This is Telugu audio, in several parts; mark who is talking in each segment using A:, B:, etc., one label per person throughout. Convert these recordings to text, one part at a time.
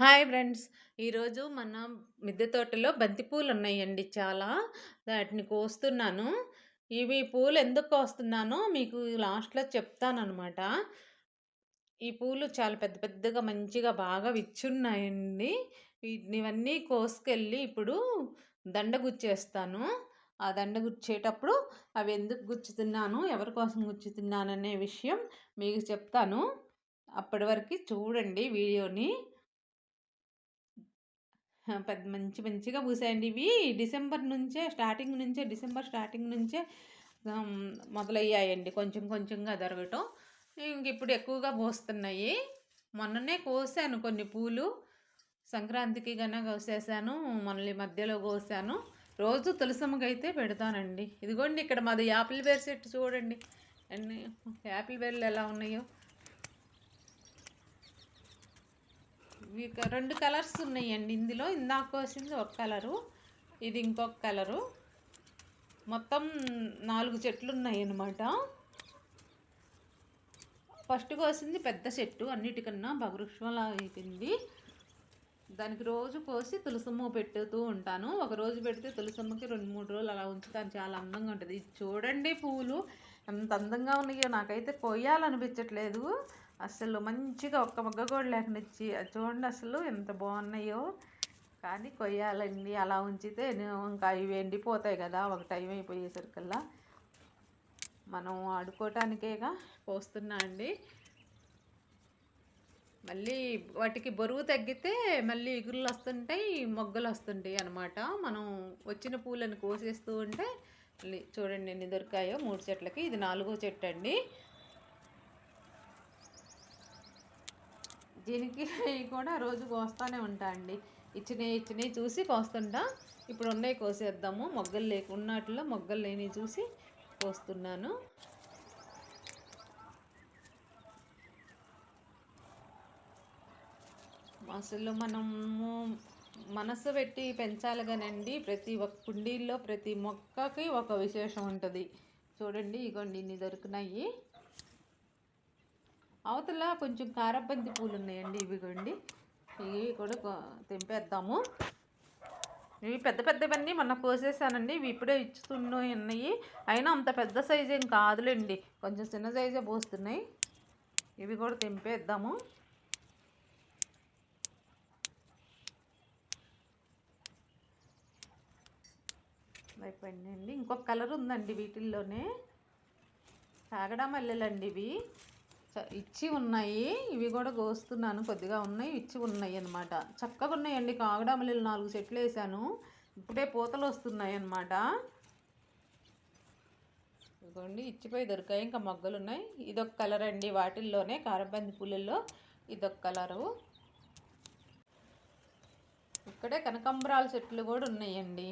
A: Hi friends. ఈరోజు మన మిద్దె తోటలో బంతిపూలు ఉన్నాయండి చాలా. వాటిని కోస్తున్నాను. ఇవి పూలు ఎందుకు కోస్తున్నానో మీకు లాస్ట్లో చెప్తానమాట ఈ పూలు చాలా పెద్ద పెద్దగా మంచిగా బాగా విచ్చున్నాయండి. వీటిని ఇవన్నీ కోసుకెళ్ళి ఇప్పుడు దండ గుచ్చేస్తాను. ఆ దండ గుచ్చేటప్పుడు అవి ఎందుకు గుచ్చుతున్నాను ఎవరి కోసం గుచ్చుతున్నాను అనే విషయం మీకు చెప్తాను. అప్పటి వరకు చూడండి వీడియోని. పెద్ద మంచి మంచిగా పూసాయండి. ఇవి డిసెంబర్ నుంచే స్టార్టింగ్ నుంచే డిసెంబర్ స్టార్టింగ్ నుంచే మొదలయ్యాయండి. కొంచెం కొంచెంగా దొరకటం ఇంక ఇప్పుడు ఎక్కువగా పోస్తున్నాయి. మొన్ననే కోసాను కొన్ని పూలు. సంక్రాంతికి కన్నా కోసేసాను. మళ్ళీ మధ్యలో కోసాను. రోజు తులసమ్మకి అయితే పెడతానండి. ఇదిగోండి ఇక్కడ మాది యాపిల్ బేర్ చెట్టు చూడండి. అన్ని యాపిల్ బేర్లు ఎలా ఉన్నాయో. రెండు కలర్స్ ఉన్నాయండి. ఇందులో ఇందాక కోసింది ఒక కలరు ఇది ఇంకొక కలరు. మొత్తం నాలుగు చెట్లు ఉన్నాయి అన్నమాట ఫస్ట్ కోసింది పెద్ద చెట్టు అన్నిటికన్నా భగవృక్షంలా అయిపోయింది. దానికి రోజు కోసి తులసమ్మ పెట్టుతూ ఉంటాను. ఒక రోజు పెడితే తులసమ్మకి రెండు మూడు రోజులు అలా ఉంచుతాను. చాలా అందంగా ఉంటుంది. ఇది చూడండి పూలు. ఎంత అందంగా ఉన్నాయో నాకైతే కొయ్యాలనిపించట్లేదు. అసలు మంచిగా ఒక్క మొగ్గ కూడా లేకనిచ్చి చూడండి అసలు ఎంత బాగున్నాయో. కానీ కొయ్యాలండి అలా ఉంచితే ఇంకా ఇవి ఎండిపోతాయి కదా ఒక టైం అయిపోయేసరికల్లా. మనం ఆడుకోవటానికేగా పోస్తున్నా అండి. మళ్ళీ వాటికి బరువు తగ్గితే మళ్ళీ ఇగురులు వస్తుంటాయి మొగ్గలు వస్తుంటాయి అనమాట మనం వచ్చిన పూలను కోసేస్తూ ఉంటే చూడండి ఎన్ని దొరికాయో మూడు చెట్లకి. ఇది నాలుగో చెట్టు అండి దీనికి కూడా రోజు కోస్తూనే ఉంటా అండి. ఇచ్చినవి ఇచ్చినవి చూసి కోస్తుంటా ఇప్పుడు ఉన్నాయి కోసేద్దాము. మొగ్గలు లేకున్నట్లో మొగ్గలు లేని చూసి కోస్తున్నాను అసలు మనము మనసు పెట్టి పెంచాలి కానండి. ప్రతి ఒక్క కుండీల్లో ప్రతి మొక్కకి ఒక విశేషం ఉంటుంది. చూడండి ఇగోండి ఇన్ని దొరికినాయి అవతల కొంచెం కారబంతి పూలు ఉన్నాయండి ఇవిగోండి ఇవి కూడా తెంపేద్దాము. ఇవి పెద్ద పెద్దవన్నీ మొన్న కోసేసానండి. ఇవి ఇప్పుడే ఇచ్చుతున్నాయి ఉన్నాయి అయినా అంత పెద్ద సైజు ఏం కాదులేండి. కొంచెం చిన్న సైజే పోస్తున్నాయి. ఇవి కూడా తెంపేద్దాము. అయిపోయిందండి ఇంకొక కలర్ ఉందండి వీటిల్లోనే. కాగడా మల్లెలండి ఇవి. ఇచ్చి ఉన్నాయి. ఇవి కూడా కోస్తున్నాను. కొద్దిగా ఉన్నాయి. ఇచ్చి ఉన్నాయి అనమాట చక్కగా ఉన్నాయండి. కాగడామల్లిలు నాలుగు చెట్లు వేసాను. ఇప్పుడే పూతలు వస్తున్నాయి అనమాట ఇదిగోండి. ఇచ్చిపోయి దొరికాయి. ఇంకా మొగ్గలు ఉన్నాయి. ఇదొక కలర్ అండి. వాటిల్లోనే కారబంది పూలల్లో ఇదొక కలరు. ఇక్కడే కనకంబరాల చెట్లు కూడా ఉన్నాయండి.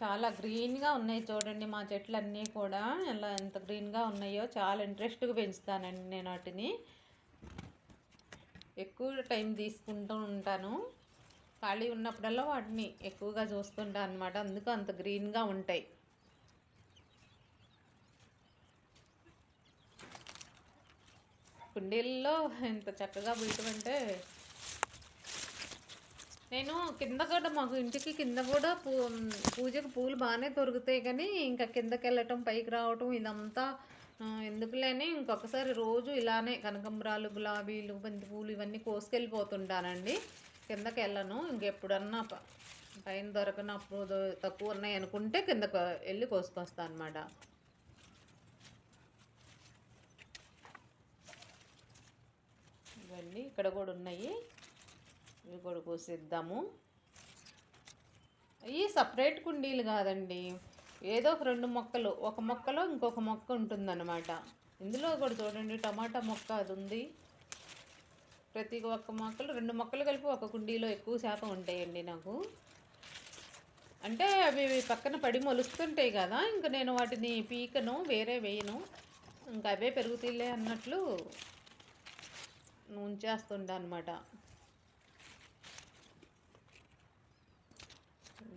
A: చాలా గ్రీన్గా ఉన్నాయి చూడండి మా చెట్లు అన్నీ కూడా. ఎలా ఎంత గ్రీన్గా ఉన్నాయో చాలా ఇంట్రెస్ట్గా పెంచుతానండి నేను వాటిని. ఎక్కువ టైం తీసుకుంటూ ఉంటాను. ఖాళీ ఉన్నప్పుడల్లా వాటిని ఎక్కువగా చూస్తుంటాను అనమాట అందుకు అంత గ్రీన్గా ఉంటాయి. కుండీల్లో ఎంత చక్కగా అంటే నేను కింద కూడా మాకు ఇంటికి కింద కూడా పూ పూజకు పూలు బాగానే దొరుకుతాయి కానీ ఇంకా కిందకి వెళ్ళటం పైకి రావటం ఇదంతా ఎందుకులేని ఇంకొకసారి రోజు ఇలానే కనకంబరాలు గులాబీలు బంతి పూలు ఇవన్నీ కోసుకెళ్ళిపోతుంటానండి. కిందకి వెళ్ళను ఇంకెప్పుడన్నా పైన దొరకనప్పుడు తక్కువ ఉన్నాయి అనుకుంటే కిందకు వెళ్ళి కోసుకొస్తాను అనమాట ఇవన్నీ ఇక్కడ కూడా ఉన్నాయి. ఇవి కూడా కోసిద్దాము. ఇవి సపరేట్ కుండీలు కాదండి. ఏదో ఒక రెండు మొక్కలు ఒక మొక్కలో ఇంకొక మొక్క ఉంటుందన్నమాట. ఇందులో కూడా చూడండి టమాటా మొక్క అది ఉంది. ప్రతి ఒక్క మొక్కలు రెండు మొక్కలు కలిపి ఒక కుండీలో ఎక్కువ శాతం ఉంటాయండి నాకు. అంటే అవి పక్కన పడి మొలుస్తుంటాయి కదా ఇంకా నేను వాటిని పీకను వేరే వేయను. ఇంకా అవే పెరుగుతాయిలే అన్నట్లు ఉంచేస్తుంటా అనమాట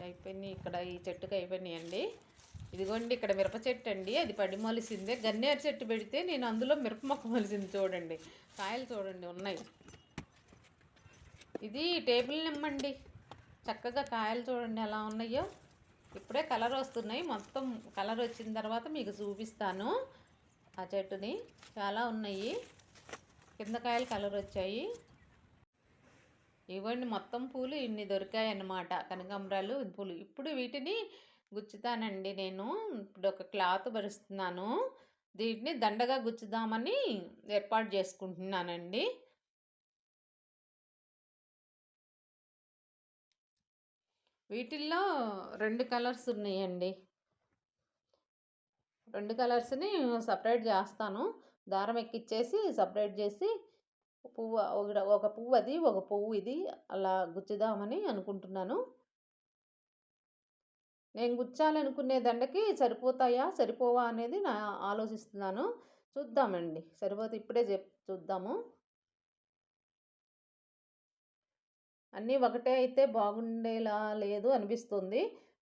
A: అయిపోయినాయి. ఇక్కడ ఈ చెట్టుకి అయిపోయినాయండి ఇదిగోండి ఇక్కడ మిరప చెట్టు అండి. అది పడి మొలిసిందే. గన్నేరు చెట్టు పెడితే నేను అందులో మిరప మొక్క మొలిసింది చూడండి. కాయలు చూడండి ఉన్నాయి. ఇది టేబుల్ నిమ్మండి చక్కగా కాయలు చూడండి ఎలా ఉన్నాయో. ఇప్పుడే కలర్ వస్తున్నాయి. మొత్తం కలర్ వచ్చిన తర్వాత మీకు చూపిస్తాను ఆ చెట్టుని. చాలా ఉన్నాయి. కింద కాయలు కలర్ వచ్చాయి. ఇవ్వండి మొత్తం పూలు ఇన్ని దొరికాయన్నమాట. కనకాంబరాలు పూలు. ఇప్పుడు వీటిని గుచ్చుతానండి నేను. ఇప్పుడు ఒక క్లాత్ భరుస్తున్నాను. దీన్ని దండగా గుచ్చుదామని ఏర్పాటు చేసుకుంటున్నానండి. వీటిల్లో రెండు కలర్స్ ఉన్నాయండి. రెండు కలర్స్ని సపరేట్ చేస్తాను. దారం ఎక్కిచ్చేసి సపరేట్ చేసి పువ్వు ఒక పువ్వు అది ఒక పువ్వు ఇది అలా గుచ్చుదామని అనుకుంటున్నాను. నేను గుచ్చాలనుకునే దండకి సరిపోతాయా సరిపోవా అనేది నా ఆలోచిస్తున్నాను. చూద్దామండి. సరిపోతే ఇప్పుడే చెప్ చూద్దాము. అన్నీ ఒకటే అయితే బాగుండేలా లేదు అనిపిస్తుంది.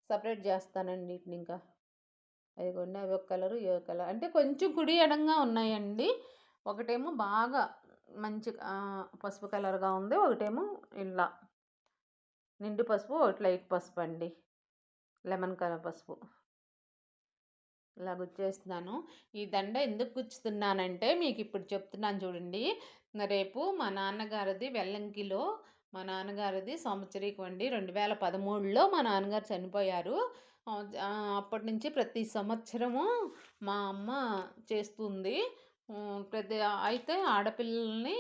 A: సపరేట్ చేస్తానండి వీటిని ఇంకా కొన్ని అవి ఒక కలరు ఏ కలర్. అంటే కొంచెం కుడి ఎడంగా ఉన్నాయండి. ఒకటేమో బాగా మంచి పసుపు కలర్గా ఉంది. ఒకటేమో ఇలా. నిండు పసుపు ఒకటి లైట్ పసుపు అండి. లెమన్ కలర్ పసుపు. ఇలా గుచ్చేస్తున్నాను. ఈ దండ ఎందుకు గుచ్చుతున్నానంటే మీకు ఇప్పుడు చెప్తున్నాను చూడండి. రేపు మా నాన్నగారిది వెల్లంకిలో మా నాన్నగారిది సంవత్సరీకం అండి. రెండు వేల పదమూడులో మా నాన్నగారు చనిపోయారు. అప్పటి నుంచి ప్రతి సంవత్సరము మా అమ్మ చేస్తుంది. ప్రతి అయితే ఆడపిల్లల్ని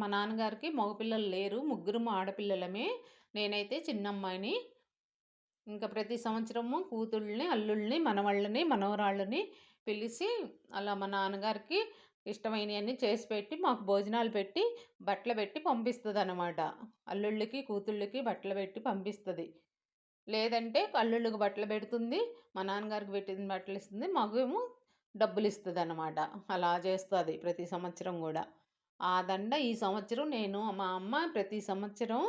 A: మా నాన్నగారికి మగపిల్లలు లేరు ముగ్గురు ఆడపిల్లలమే. నేనైతే చిన్నమ్మాయిని. ఇంకా ప్రతి సంవత్సరము కూతుళ్ళని అల్లుళ్ళని మనవాళ్ళని మనవరాళ్ళని పిలిచి అలా మా నాన్నగారికి ఇష్టమైనవన్నీ చేసి పెట్టి మాకు భోజనాలు పెట్టి బట్టలు పెట్టి పంపిస్తుంది అనమాట అల్లుళ్ళకి కూతుళ్ళకి బట్టలు పెట్టి పంపిస్తుంది. లేదంటే అల్లుళ్ళకి బట్టలు పెడుతుంది మా నాన్నగారికి పెట్టిన బట్టలు ఇస్తుంది. మాకేమో డబ్బులు ఇస్తుంది అనమాట అలా చేస్తుంది ప్రతి సంవత్సరం కూడా ఆ దండ ఈ సంవత్సరం నేను మా అమ్మ ప్రతి సంవత్సరం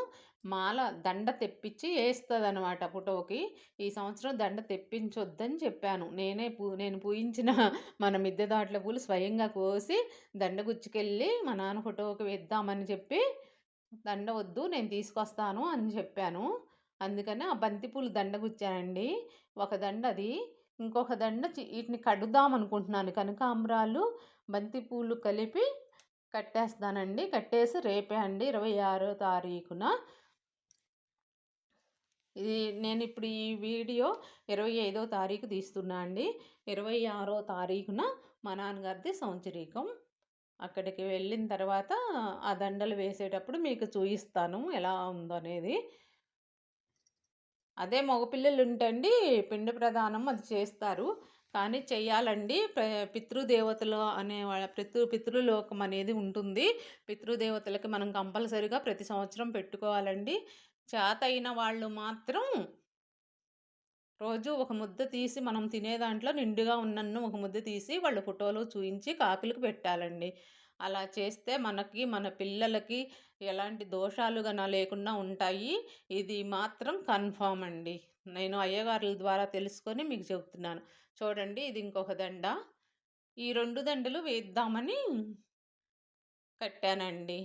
A: మాల దండ తెప్పించి వేస్తుంది అనమాట ఫోటోకి. ఈ సంవత్సరం దండ తెప్పించొద్దని చెప్పాను. నేనే పూ నేను పూయించిన మన మిద్దె దాట్ల పూలు స్వయంగా కోసి దండ గుచ్చుకెళ్ళి మా నాన్న ఫోటోకి వేద్దామని చెప్పి దండ వద్దు నేను తీసుకొస్తాను అని చెప్పాను. అందుకని ఆ బంతిపూలు దండ గుచ్చానండి. ఒక దండ అది ఇంకొక దండ వీటిని కడుదాం అనుకుంటున్నాను. కనకాంబరాలు బంతిపూలు కలిపి కట్టేస్తానండి. కట్టేసి రేపే అండి ఇరవై ఆరో తారీఖున. ఇది నేను ఇప్పుడు ఈ వీడియో ఇరవై ఐదో తారీఖు తీస్తున్నా అండి. ఇరవై ఆరో తారీఖున మా నాన్నగారిది సంవత్సరీకం. అక్కడికి వెళ్ళిన తర్వాత ఆ దండలు వేసేటప్పుడు మీకు చూపిస్తాను ఎలా ఉందో అనేది అదే మగపిల్లలు ఉంటండి పిండి ప్రధానం అది చేస్తారు. కానీ చేయాలండి పితృదేవతలు అనే వాళ్ళ పితృ పితృలోకం అనేది ఉంటుంది. పితృదేవతలకి మనం కంపల్సరిగా ప్రతి సంవత్సరం పెట్టుకోవాలండి. చేత అయిన వాళ్ళు మాత్రం రోజు ఒక ముద్ద తీసి మనం తినే దాంట్లో నిండుగా ఉన్నన్ను ఒక ముద్ద తీసి వాళ్ళ ఫోటోలు చూపించి కాకులకు పెట్టాలండి. అలా చేస్తే మనకి మన పిల్లలకి ఎలాంటి దోషాలు గన లేకుండా ఉంటాయి. ఇది మాత్రం కన్ఫామ్ అండి. నేను అయ్యగారుల ద్వారా తెలుసుకొని మీకు చెబుతున్నాను. చూడండి ఇది ఇంకొక దండ. ఈ రెండు దండలు వేద్దామని కట్టానండి.